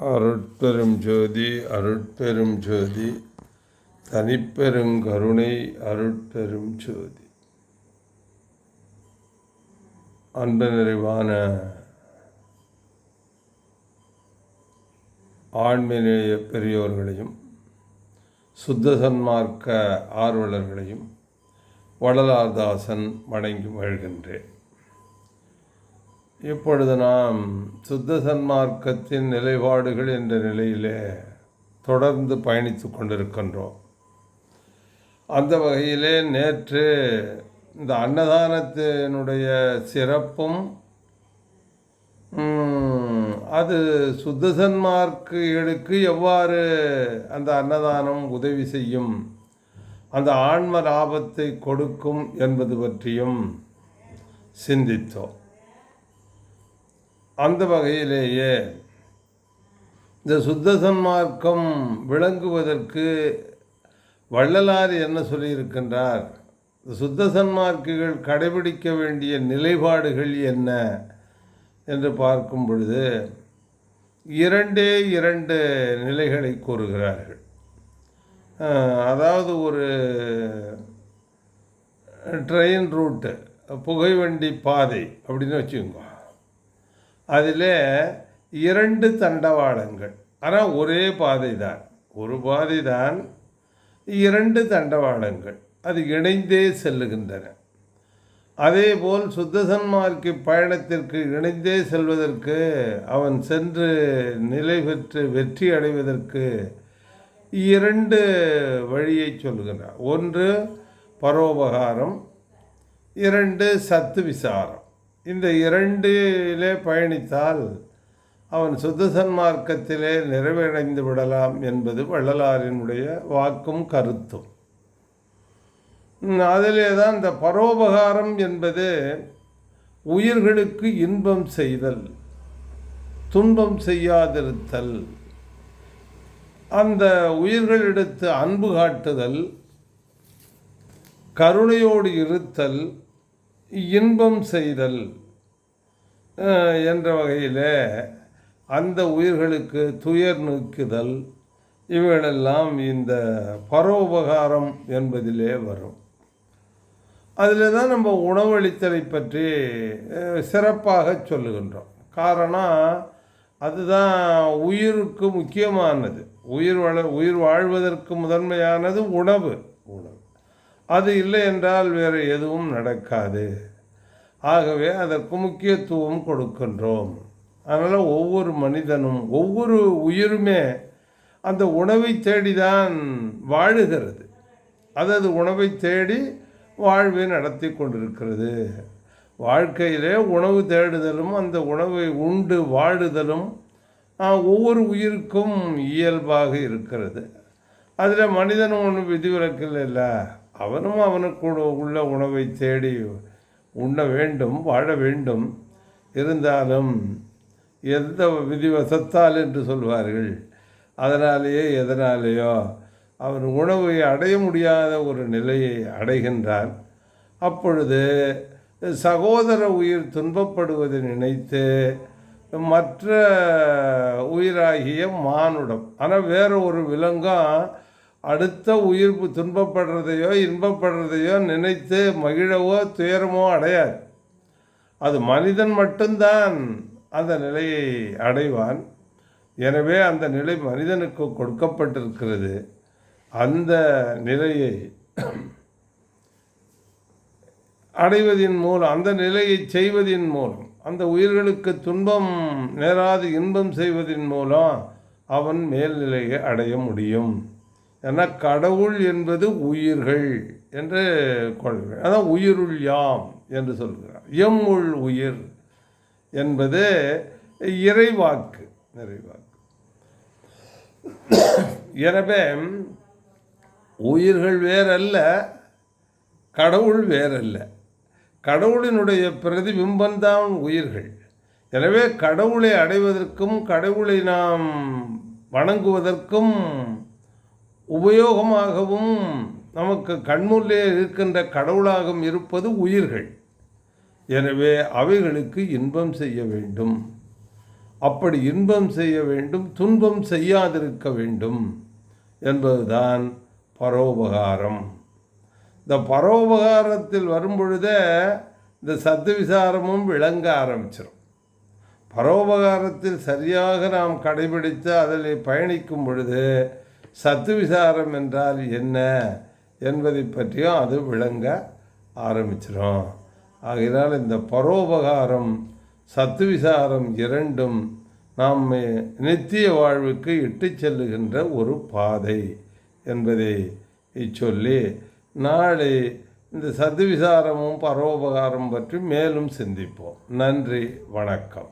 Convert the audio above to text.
அருட்பெரும் ஜோதி அருட்பெரும் ஜோதி தனிப்பெருங்கருணை அருட்பெரும் ஜோதி. அன்பு நிறைவான ஆண்மினேய பெரியோர்களையும் சுத்த சன்மார்க்க ஆர்வலர்களையும் வள்ளலார்தாசன் வணங்கி வாழ்கின்றேன் இப்பொழுது நாம் சுத்த சன்மார்க்கத்தின் நிலைப்பாடுகள் என்ற நிலையிலே தொடர்ந்து பயணித்து கொண்டிருக்கின்றோம். அந்த வகையிலே நேற்று இந்த அன்னதானத்தினுடைய சிறப்பும் அது சுத்த சன்மார்க்குகளுக்கு எவ்வாறு அந்த அன்னதானம் உதவி செய்யும் அந்த ஆன்ம லாபத்தை கொடுக்கும் என்பது பற்றியும் சிந்தித்தோம். அந்த வகையிலேயே இந்த சுத்த சன்மார்க்கம் விளங்குவதற்கு வள்ளலார் என்ன சொல்லியிருக்கின்றார்? இந்த சுத்த சன்மார்க்குகள் கடைபிடிக்க வேண்டிய நிலைப்பாடுகள் என்ன என்று பார்க்கும் பொழுது இரண்டே இரண்டு நிலைகளை கூறுகிறார்கள். அதாவது ஒரு ட்ரெயின் ரூட்டு புகைவண்டி பாதை அப்படின்னு வச்சுக்கோங்க. அதில் இரண்டு தண்டவாளங்கள். ஆனால் ஒரே பாதை தான் ஒரு பாதை தான் இரண்டு தண்டவாளங்கள். அது இணைந்தே செல்லுகின்றன. அதேபோல் சுத்தசன்மார்க்கு பயணத்திற்கு இணைந்தே செல்வதற்கு அவன் சென்று நிலை பெற்று வெற்றி அடைவதற்கு இரண்டு வழியை சொல்கிறான் ஒன்று பரோபகாரம் இரண்டு சத்து விசாரம் இந்த இரண்டிலே பயணித்தால் அவன் சுத்த சன்மார்க்கத்திலே நிறைவடைந்து விடலாம் என்பது வள்ளலாரினுடைய வாக்கும் கருத்தும். அதிலே தான் இந்த பரோபகாரம் என்பது உயிர்களுக்கு இன்பம் செய்தல் துன்பம் செய்யாதிருத்தல் அந்த உயிர்களிடத்து அன்பு காட்டுதல் கருணையோடு இருத்தல் இன்பம் செய்தல் என்ற வகையில் அந்த உயிர்களுக்கு துயர் நீக்குதல் இவைகளெல்லாம் இந்த பரோபகாரம் என்பதிலே வரும். அதில் தான் நம்ம உணவளித்தலை பற்றி சிறப்பாக சொல்லுகின்றோம். காரணம் அதுதான் உயிருக்கு முக்கியமானது. உயிர் வள உயிர் வாழ்வதற்கு முதன்மையானது உணவு. உணவு. அது இல்லை என்றால் வேறு எதுவும் நடக்காது. ஆகவே அதற்கு முக்கியத்துவம் கொடுக்கின்றோம். அதனால் ஒவ்வொரு மனிதனும் ஒவ்வொரு உயிருமே அந்த உணவை தேடிதான் வாழுகிறது. அதாவது உணவை தேடி வாழ்வை நடத்தி கொண்டிருக்கிறது. வாழ்க்கையிலே உணவு தேடுதலும் அந்த உணவை உண்டு வாழுதலும் ஒவ்வொரு உயிருக்கும் இயல்பாக இருக்கிறது. அதில் மனிதனும் ஒன்றும் விதிவிலக்கில் இல்லை. அவனும் அவனுக்கு உள்ள- உள்ள உணவை தேடி உண்ண வேண்டும் வாழ வேண்டும். இருந்தாலும் எந்த விதிவசத்தால் என்று சொல்வார்கள். அதனாலேயே எதனாலேயோ அவன் உணவை அடைய முடியாத ஒரு நிலையை அடைகின்றான். அப்பொழுது சகோதர உயிர் துன்பப்படுவதை நினைத்து மற்ற உயிராகிய மானுடம் ஆனால் வேறு ஒரு விலங்கும் அடுத்த உயிர் துன்பப்படுறதையோ இன்பப்படுறதையோ நினைத்து மகிழவோ துயரமோ அடையாது. அது மனிதன் மட்டும்தான் அந்த நிலையை அடைவான். எனவே அந்த நிலை மனிதனுக்கு கொடுக்கப்பட்டிருக்கிறது. அந்த நிலையை அடைவதின் மூலம் அந்த நிலையை செய்வதின் மூலம் அந்த உயிர்களுக்கு துன்பம் நேராது இன்பம் செய்வதின் மூலம் அவன் மேல்நிலையை அடைய முடியும். ஏன்னா கடவுள் என்பது உயிர்கள் என்று கொள்கிறார் அதான் உயிருள் யாம் என்று சொல்கிறார். எம் உள் உயிர் என்பது இறைவாக்கு நிறைவாக்கு எனவே உயிர்கள் வேறல்ல கடவுள் வேறல்ல. கடவுளினுடைய பிரதிபிம்பம்தான் உயிர்கள். எனவே கடவுளை அடைவதற்கும் கடவுளை நாம் வணங்குவதற்கும் உபயோகமாகவும் நமக்கு கண்முள்ளே இருக்கின்ற கடவுளாகவும் இருப்பது உயிர்கள். எனவே அவைகளுக்கு இன்பம் செய்ய வேண்டும். அப்படி இன்பம் செய்ய வேண்டும் துன்பம் செய்யாதிருக்க வேண்டும் என்பதுதான் பரோபகாரம். இந்த பரோபகாரத்தில் வரும்பொழுதே இந்த சத்து விசாரமும் விளங்க ஆரம்பிச்சிடும் பரோபகாரத்தில் சரியாக நாம் கடைபிடித்து அதில் பயணிக்கும் பொழுது சத்து விசாரம் என்றால் என்ன என்பதை பற்றியும் அது விளங்க ஆரம்பிச்சிடும் ஆகையினால் இந்த பரோபகாரம் சத்து விசாரம் இரண்டும் நாம் நித்திய வாழ்வுக்கு இட்டு செல்லுகின்ற ஒரு பாதை என்பதை சொல்லி நாளை இந்த சத்து விசாரமும் பரோபகாரம் பற்றி மேலும் சிந்திப்போம். நன்றி வணக்கம்.